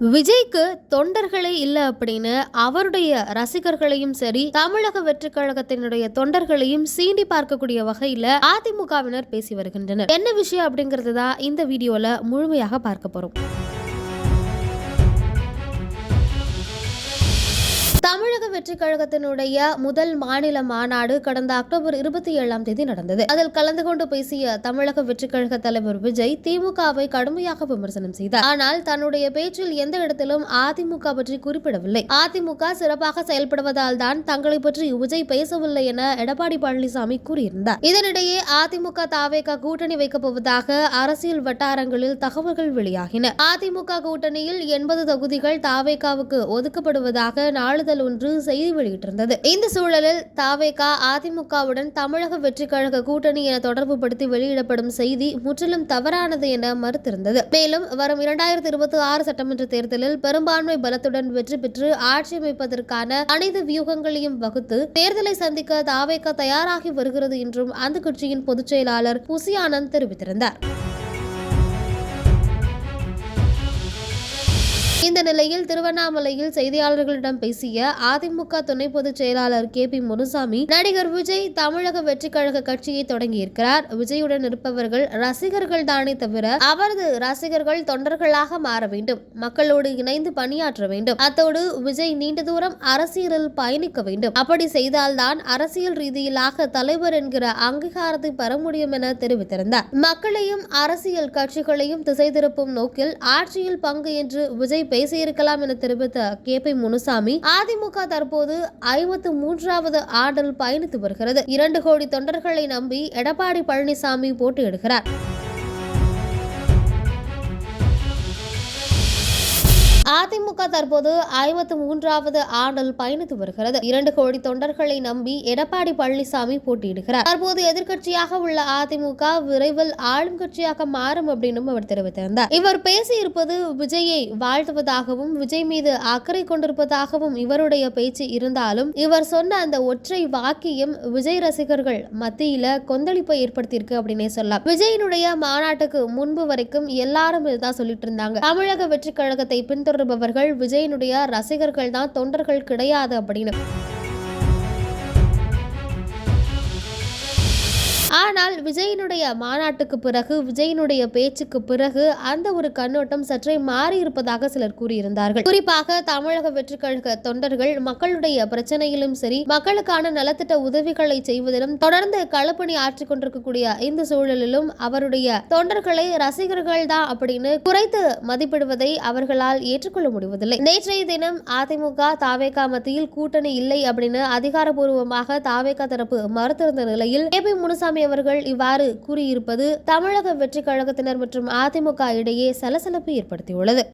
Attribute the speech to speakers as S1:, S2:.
S1: விஜய்க்கு தொண்டர்களே இல்லை அப்படின்னு அவருடைய ரசிகர்களையும் சரி தமிழக வெற்றி கழகத்தினுடைய தொண்டர்களையும் சீண்டி பார்க்கக்கூடிய வகையில அதிமுகவினர் பேசி வருகின்றனர். என்ன விஷயம் அப்படிங்கிறது தான் இந்த வீடியோல முழுமையாக பார்க்க போறோம். தமிழக வெற்றி கழகத்தினுடைய முதல் மாநில மாநாடு கடந்த அக்டோபர் இருபத்தி ஏழாம் தேதி நடந்தது. அதில் கலந்து கொண்டு பேசிய தமிழக வெற்றி கழக தலைவர் விஜய் திமுகவை கடுமையாக விமர்சனம் செய்தார். ஆனால் தன்னுடைய பேச்சில் எந்த இடத்திலும் அதிமுக பற்றி குறிப்பிடவில்லை. அதிமுக சிறப்பாக செயல்படுவதால் தான் தங்களை பற்றி விஜய் பேசவில்லை என எடப்பாடி பழனிசாமி கூறியிருந்தார். இதனிடையே அதிமுக தாவேக கூட்டணி வைக்கப் போவதாக அரசியல் வட்டாரங்களில் தகவல்கள் வெளியாகின. அதிமுக கூட்டணியில் எண்பது தொகுதிகள் தாவேகாவுக்கு ஒதுக்கப்படுவதாக நாளிதழ் ஒன்று செய்தி வெளியிட்டிருந்தது. இந்த சூழலில் தாவேகா அதிமுகவுடன் தமிழக வெற்றி கழக கூட்டணி என தொடர்பு படுத்தி வெளியிடப்படும் செய்தி முற்றிலும் தவறானது என மறுத்திருந்தது. மேலும் வரும் இரண்டாயிரத்தி இருபத்தி ஆறு சட்டமன்ற தேர்தலில் பெரும்பான்மை பலத்துடன் வெற்றி பெற்று ஆட்சி அமைப்பதற்கான அனைத்து வியூகங்களையும் வகுத்து தேர்தலை சந்திக்க தாவேகா தயாராகி வருகிறது என்றும் அந்த கட்சியின் பொதுச் செயலாளர் புசி ஆனந்த் தெரிவித்திருந்தார். இந்த நிலையில் திருவண்ணாமலையில் செய்தியாளர்களிடம் பேசிய அதிமுக துணை பொதுச் செயலாளர் கே பி முனுசாமி நடிகர் விஜய் தமிழக வெற்றி கழக கட்சியை தொடங்கியிருக்கிறார். விஜயுடன் இருப்பவர்கள் ரசிகர்கள் தானே தவிர அவரது ரசிகர்கள் தொண்டர்களாக மாற வேண்டும். மக்களோடு இணைந்து பணியாற்ற வேண்டும். அத்தோடு விஜய் நீண்ட தூரம் அரசியலில் பயணிக்க வேண்டும். அப்படி செய்தால்தான் அரசியல் ரீதியிலாக தலைவர் என்கிற அங்கீகாரத்தை பெற முடியும் என தெரிவித்திருந்தார். மக்களையும் அரசியல் கட்சிகளையும் திசை திருப்பும் நோக்கில் ஆட்சியில் பங்கு என்று விஜய் பேசியிருக்கலாம் என தெரிவித்த கே பி முனுசாமி அதிமுக தற்போது ஐம்பத்து மூன்றாவது ஆடல் பயணித்து வருகிறது. இரண்டு கோடி தொண்டர்களை நம்பி எடப்பாடி பழனிசாமி போட்டியிடுகிறார். அதிமுக தற்போது ஐம்பத்து மூன்றாவது ஆண்டில் பயணித்து வருகிறது. இரண்டு கோடி தொண்டர்களை நம்பி எடப்பாடி பழனிசாமி போட்டியிடுகிறார். தற்போது எதிர்கட்சியாக உள்ள அதிமுக விரைவில் ஆளும் கட்சியாக மாறும் அப்படின்னு அவர் தெரிவித்திருந்தார். இவர் பேசியிருப்பது விஜயை வாழ்த்துவதாகவும் விஜய் மீது அக்கறை கொண்டிருப்பதாகவும் இவருடைய பேச்சு இருந்தாலும் இவர் சொன்ன அந்த ஒற்றை வாக்கியம் விஜய் ரசிகர்கள் மத்தியில கொந்தளிப்பை ஏற்படுத்தியிருக்கு அப்படின்னே சொல்லலாம். விஜயினுடைய மாநாட்டுக்கு முன்பு வரைக்கும் எல்லாரும் இதுதான் சொல்லிட்டு இருந்தாங்க. தமிழக வெற்றி கழகத்தை பின்தொடர் பின்தொடர்பவர்கள் விஜயனுடைய ரசிகர்கள் தான் தொண்டர்கள் கிடையாது அப்படின்னு. ஆனால் மாநாட்டுக்கு பிறகு விஜயினுடைய பேச்சுக்கு பிறகு அந்த ஒரு கண்ணோட்டம் சற்றே மாறி இருப்பதாக சிலர் கூறியிருந்தார்கள். குறிப்பாக தமிழக வெற்றி கழக தொண்டர்கள் மக்களுடைய பிரச்சனையிலும் சரி மக்களுக்கான நலத்திட்ட உதவிகளை செய்வதிலும் தொடர்ந்து களப்பணி ஆற்றிக் கொண்டிருக்கக்கூடிய இந்த சூழலிலும் அவருடைய தொண்டர்களை ரசிகர்கள் தான் அப்படின்னு குறைத்து மதிப்பிடுவதை அவர்களால் ஏற்றுக்கொள்ள முடிவதில்லை. நேற்றைய தினம் அதிமுக தாவேகா மத்தியில் கூட்டணி இல்லை அப்படின்னு அதிகாரப்பூர்வமாக தாவேகா தரப்பு மறுத்திருந்த நிலையில் கே பி முனுசாமி அவர்கள் இவ்வாறு கூறியிருப்பது தமிழக வெற்றி கழகத்தினர் மற்றும் அதிமுக இடையே சலசலப்பு ஏற்படுத்தியுள்ளது.